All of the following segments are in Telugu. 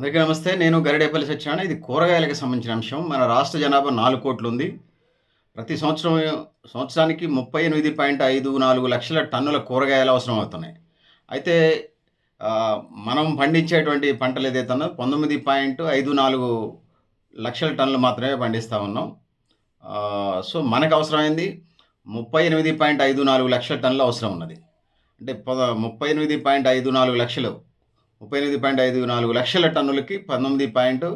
అందరికీ నమస్తే. నేను గరిడేపల్లి సత్యనారాయణ. ఇది కూరగాయలకు సంబంధించిన అంశం. మన రాష్ట్ర జనాభా నాలుగు కోట్లు ఉంది. ప్రతి సంవత్సరం సంవత్సరానికి ముప్పై ఎనిమిది పాయింట్ ఐదు నాలుగు లక్షల టన్నుల కూరగాయలు అవసరం అవుతున్నాయి. అయితే మనం పండించేటువంటి పంటలు ఏదైతే ఉన్నదో పంతొమ్మిది పాయింట్ ఐదు నాలుగు లక్షల టన్నులు మాత్రమే పండిస్తూ ఉన్నాం. సో మనకు అవసరమైంది ముప్పై ఎనిమిది పాయింట్ ఐదు నాలుగు లక్షల టన్నులు అవసరం ఉన్నది. అంటే పద ముప్పై ఎనిమిది పాయింట్ ఐదు నాలుగు లక్షలు ముప్పై ఎనిమిది పాయింట్ ఐదు నాలుగు లక్షల టన్నులకి పంతొమ్మిది పాయింట్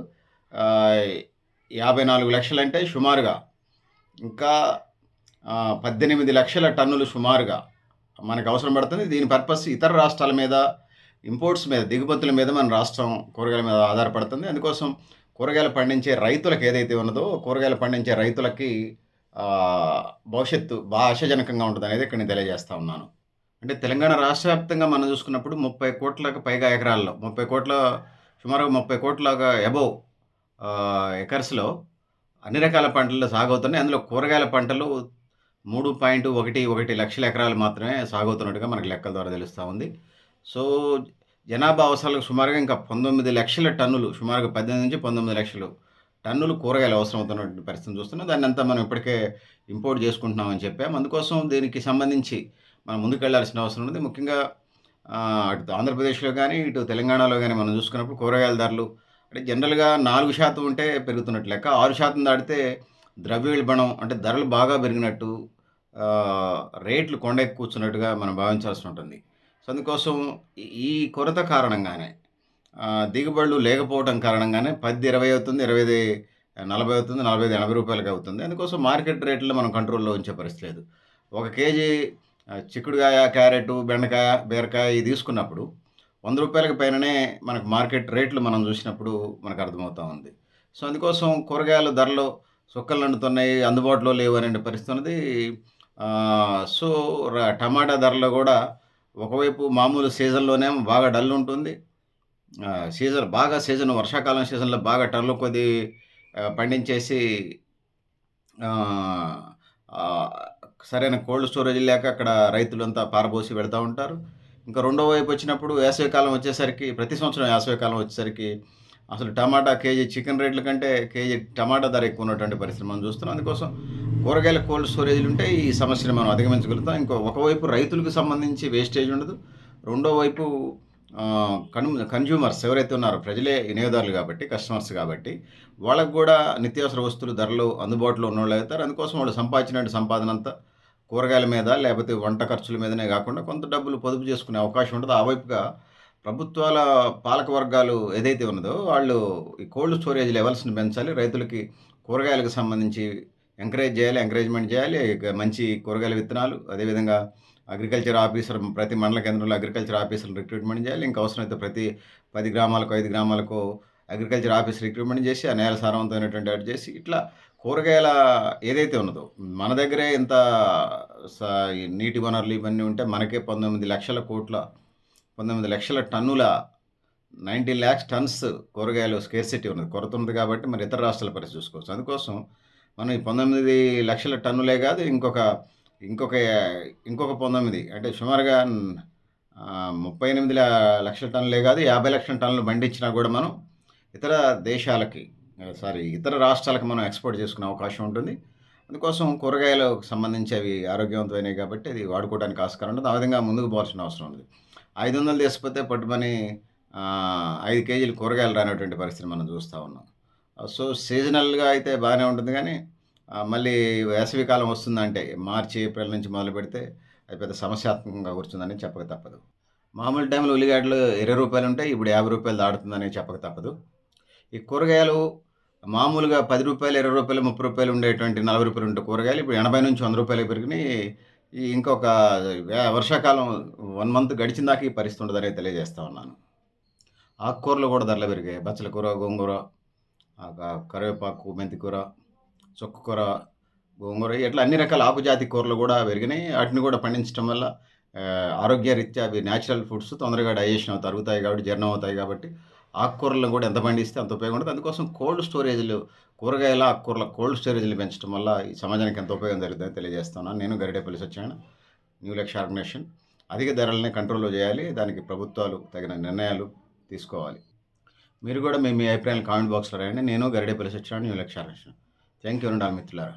యాభై నాలుగు లక్షలు అంటే సుమారుగా ఇంకా పద్దెనిమిది లక్షల టన్నులు సుమారుగా మనకు అవసరం పడుతుంది. దీని పర్పస్ ఇతర రాష్ట్రాల మీద ఇంపోర్ట్స్ మీద దిగుమతుల మీద మన రాష్ట్రం కూరగాయల మీద ఆధారపడుతుంది. అందుకోసం కూరగాయలు పండించే రైతులకు ఏదైతే ఉన్నదో కూరగాయలు పండించే రైతులకి భవిష్యత్తు బాగా ఆశాజనకంగా ఉంటుంది అనేది ఇక్కడ నేను తెలియజేస్తా ఉన్నాను. అంటే తెలంగాణ రాష్ట్ర వ్యాప్తంగా మనం చూసుకున్నప్పుడు ముప్పై కోట్లకు పైగా ఎకరాల్లో ముప్పై కోట్ల సుమారుగా ముప్పై కోట్లగా అబోవ్ ఎకర్స్లో అన్ని రకాల పంటలు సాగవుతున్నాయి. అందులో కూరగాయల పంటలు మూడు పాయింట్ ఒకటి ఒకటి లక్షల ఎకరాలు మాత్రమే సాగవుతున్నట్టుగా మనకు లెక్కల ద్వారా తెలుస్తూ ఉంది. సో జనాభా అవసరాలకు సుమారుగా ఇంకా పంతొమ్మిది లక్షల టన్నులు సుమారుగా పద్దెనిమిది నుంచి పంతొమ్మిది లక్షలు టన్నులు కూరగాయలు అవసరం అవుతున్నటువంటి పరిస్థితిని చూస్తున్నాం. దాన్ని అంతా మనం ఇప్పటికే ఇంపోర్ట్ చేసుకుంటున్నామని చెప్పాం. అందుకోసం దీనికి సంబంధించి మనం ముందుకెళ్ళాల్సిన అవసరం ఉంది ముఖ్యంగా అటు ఆంధ్రప్రదేశ్లో కానీ ఇటు తెలంగాణలో కానీ మనం చూసుకున్నప్పుడు కూరగాయల ధరలు అంటే జనరల్గా నాలుగు శాతం ఉంటే పెరుగుతున్నట్టు లెక్క. ఆరు శాతం దాటితే ద్రవ్యోల్బణం అంటే ధరలు బాగా పెరిగినట్టు రేట్లు కొండెక్కి కూర్చున్నట్టుగా మనం భావించాల్సి ఉంటుంది. సో అందుకోసం ఈ- కొరత కారణంగానే దిగుబడులు లేకపోవడం కారణంగానే పది ఇరవై అవుతుంది ఇరవై ఐదు నలభై అవుతుంది నలభై ఐదు ఎనభై రూపాయలకి అవుతుంది. అందుకోసం మార్కెట్ రేట్లు మనం కంట్రోల్లో ఉంచే పరిస్థితి లేదు. ఒక కేజీ చిక్కుడుకాయ క్యారెట్ బెండకాయ బీరకాయ ఇవి తీసుకున్నప్పుడు వంద రూపాయలకి పైననే మనకు మార్కెట్ రేట్లు మనం చూసినప్పుడు మనకు అర్థమవుతూ ఉంది. సో అందుకోసం కూరగాయల ధరలు సుక్కలు అంటున్నాయి అందుబాటులో లేవు అనే పరిస్థితి ఉన్నది. సో టమాటా ధరలు కూడా ఒకవైపు మామూలు సీజన్లోనే బాగా డల్ ఉంటుంది. సీజన్ బాగా సీజన్ వర్షాకాలం సీజన్లో బాగా టన్నులు కొద్ది పండించేసి సరైన కోల్డ్ స్టోరేజ్ లేక అక్కడ రైతులంతా పారబోసి వెళ్తూ ఉంటారు. ఇంకా రెండో వైపు వచ్చినప్పుడు వేసవికాలం వచ్చేసరికి ప్రతి సంవత్సరం వేసవికాలం వచ్చేసరికి అసలు టమాటా కేజీ చికెన్ రేట్ల కంటే కేజీ టమాటా ధర ఎక్కువ ఉన్నటువంటి పరిస్థితి మనం చూస్తున్నాం. అందుకోసం కూరగాయల కోల్డ్ స్టోరేజ్లు ఉంటే ఈ సమస్యను మనం అధిగమించగలుగుతాం. ఇంకో ఒకవైపు రైతులకు సంబంధించి వేస్టేజ్ ఉండదు. రెండో వైపు కన్ కన్జ్యూమర్స్ ఎవరైతే ఉన్నారో ప్రజలే వినియోగదారులు కాబట్టి కస్టమర్స్ కాబట్టి వాళ్ళకు కూడా నిత్యావసర వస్తువులు ధరలు అందుబాటులో ఉన్న వాళ్ళు అవుతారు. అందుకోసం వాళ్ళు సంపాదించిన సంపాదన అంతా కూరగాయల మీద లేకపోతే వంట ఖర్చుల మీదనే కాకుండా కొంత డబ్బులు పొదుపు చేసుకునే అవకాశం ఉంటుంది. ఆ వైపుగా ప్రభుత్వాల పాలక వర్గాలు ఏదైతే ఉన్నదో వాళ్ళు ఈ కోల్డ్ స్టోరేజ్ లెవెల్స్ని పెంచాలి. రైతులకి కూరగాయలకు సంబంధించి ఎంకరేజ్ చేయాలి ఎంకరేజ్మెంట్ చేయాలి. మంచి కూరగాయల విత్తనాలు అదేవిధంగా అగ్రికల్చర్ ఆఫీసర్ ప్రతి మండల కేంద్రంలో అగ్రికల్చర్ ఆఫీసర్లు రిక్రూట్మెంట్ చేయాలి. ఇంకా అవసరమైతే ప్రతి పది గ్రామాలకు ఐదు గ్రామాలకు అగ్రికల్చర్ ఆఫీస్ రిక్రూట్మెంట్ చేసి ఆ నేల సారవంతమైనటువంటి వాటి చేసి ఇట్లా కూరగాయల ఏదైతే ఉన్నదో మన దగ్గరే ఇంత స- నీటి వనరులు ఇవన్నీ ఉంటే మనకే పంతొమ్మిది లక్షల కోట్ల పంతొమ్మిది లక్షల టన్నుల నైన్టీన్ ల్యాక్స్ టన్స్ కూరగాయలు స్కేర్సిటీ ఉన్నది. కొరత ఉంది కాబట్టి మరి ఇతర రాష్ట్రాల పరిస్థితి చూసుకోవచ్చు. అందుకోసం మనం ఈ పంతొమ్మిది లక్షల టన్నులే కాదు ఇంకొక ఇంకొక ఇంకొక పంతొమ్మిది అంటే సుమారుగా ముప్పై ఎనిమిది లక్షల టన్నులే కాదు యాభై లక్షల టన్నులు పండించినా కూడా మనం ఇతర దేశాలకి సారీ ఇతర రాష్ట్రాలకు మనం ఎక్స్పోర్ట్ చేసుకునే అవకాశం ఉంటుంది. అందుకోసం కూరగాయలకు సంబంధించి అవి ఆరోగ్యవంతమైనవి కాబట్టి అది వాడుకోవడానికి ఆస్కారం ఉంటుంది. ఆ విధంగా ముందుకు పోవాల్సిన అవసరం ఉంది. ఐదు వందలు తీసుకపోతే పట్టుమని ఐదు కేజీలు కూరగాయలు రానటువంటి పరిస్థితి మనం చూస్తూ ఉన్నాం. సో సీజనల్గా అయితే బాగానే ఉంటుంది కానీ మళ్ళీ వేసవి కాలం వస్తుందంటే మార్చి ఏప్రిల్ నుంచి మొదలు పెడితే అది పెద్ద సమస్యాత్మకంగా కూర్చుందని చెప్పక తప్పదు. మామూలు టైంలో ఉల్లిగడ్డలు ఇరవై రూపాయలు ఉంటాయి ఇప్పుడు యాభై రూపాయలు దాడుతుందని చెప్పక తప్పదు. ఈ కూరగాయలు మామూలుగా పది రూపాయలు ఇరవై రూపాయలు ముప్పై రూపాయలు ఉండేటువంటి నలభై రూపాయలు ఉండే కూరగాయలు ఇప్పుడు ఎనభై నుంచి వంద రూపాయలు పెరిగినాయి. ఈ ఇంకొక వర్షాకాలం వన్ మంత్ గడిచిన దాకా ఈ పరిస్థితి ఉండదని తెలియజేస్తా ఉన్నాను. ఆకుకూరలు కూడా ధరలు పెరిగాయి. బచ్చల కూర గోంగూర కరివేపాకు మెంతి కూర చుక్కకూర గోంగూర ఇట్లా అన్ని రకాల ఆకుజాతి కూరలు కూడా పెరిగినాయి. వాటిని కూడా పండించడం వల్ల ఆరోగ్యరీత్యా అవి న్యాచురల్ ఫుడ్స్ తొందరగా డైజెషన్ అవుతాయి అరుగుతాయి కాబట్టి జీర్ణం అవుతాయి కాబట్టి ఆకుకూరలను కూడా ఎంత పండిస్తే అంత ఉపయోగం ఉంటుంది. అందుకోసం కోల్డ్ స్టోరేజ్లు కూరగాయల ఆకుకూరల కోల్డ్ స్టోరేజ్లు పెంచడం వల్ల ఈ సమాజానికి ఎంత ఉపయోగం జరుగుతుందని తెలియజేస్తున్నాను. నేను గరిడేపల్లి వచ్చాను. న్యూ లక్ష్య ఆర్గనైజేషన్ అధిక ధరలని కంట్రోల్లో చేయాలి. దానికి ప్రభుత్వాలు తగిన నిర్ణయాలు తీసుకోవాలి. మీరు కూడా మీ మీ అభిప్రాయాలు కామెంట్ బాక్స్లో రాయండి. నేను గరిడేపల్లి సత్యనారాయణ న్యూ లక్ష్యాలు థ్యాంక్ యూ రెండు మిత్రులారా.